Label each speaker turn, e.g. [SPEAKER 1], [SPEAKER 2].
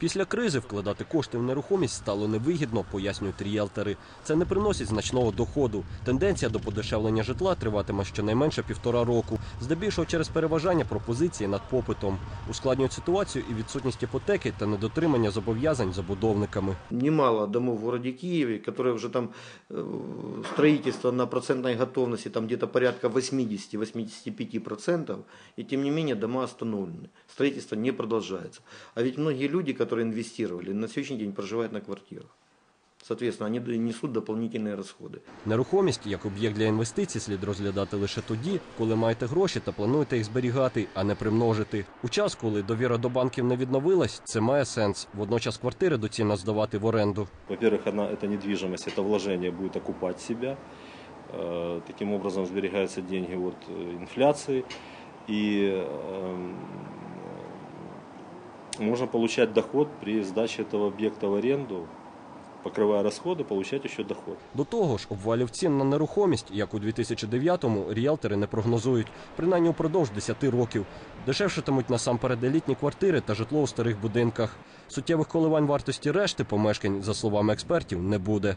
[SPEAKER 1] Після кризи вкладати кошти в нерухомість стало невигідно, пояснюють ріелтори. Це не приносить значного доходу. Тенденція до подешевлення житла триватиме щонайменше півтора року, здебільшого через переважання пропозиції над попитом. Ускладнюють ситуацію і відсутність іпотеки та недотримання зобов'язань забудовниками.
[SPEAKER 2] Немало домов в городе Киеве, которые уже там э, строительство на процентной готовности там где-то порядка 80-85%, и тем не менее дома остановлены. Строительство не продолжается. А ведь многие люди, которые инвестировали, на сегодняшний день проживают на квартирах. Соответственно, они несут дополнительные расходы.
[SPEAKER 1] Нерухомість як об'єкт для інвестицій слід розглядати лише тоді, коли маєте гроші та плануєте їх зберігати, а не примножити. У час, коли довіра до банків не відновилась, це має сенс. Водночас квартири доцільно здавати в оренду.
[SPEAKER 3] Во-первых, она, эта недвижимость, это вложение будет окупать себя. Э, Таким образом сберегаются деньги от э, инфляции. И эм, э, можно получать доход при сдаче этого объекта в аренду, покрывая расходы, получать еще доход.
[SPEAKER 1] До того ж, обвалів цін на нерухомість, як у 2009-му, ріелтори не прогнозують, принаймні упродовж 10 років. Дешевшитимуть насамперед елітні квартири та житло у старих будинках. Суттєвих коливань вартості решти помешкань, за словами експертів, не буде.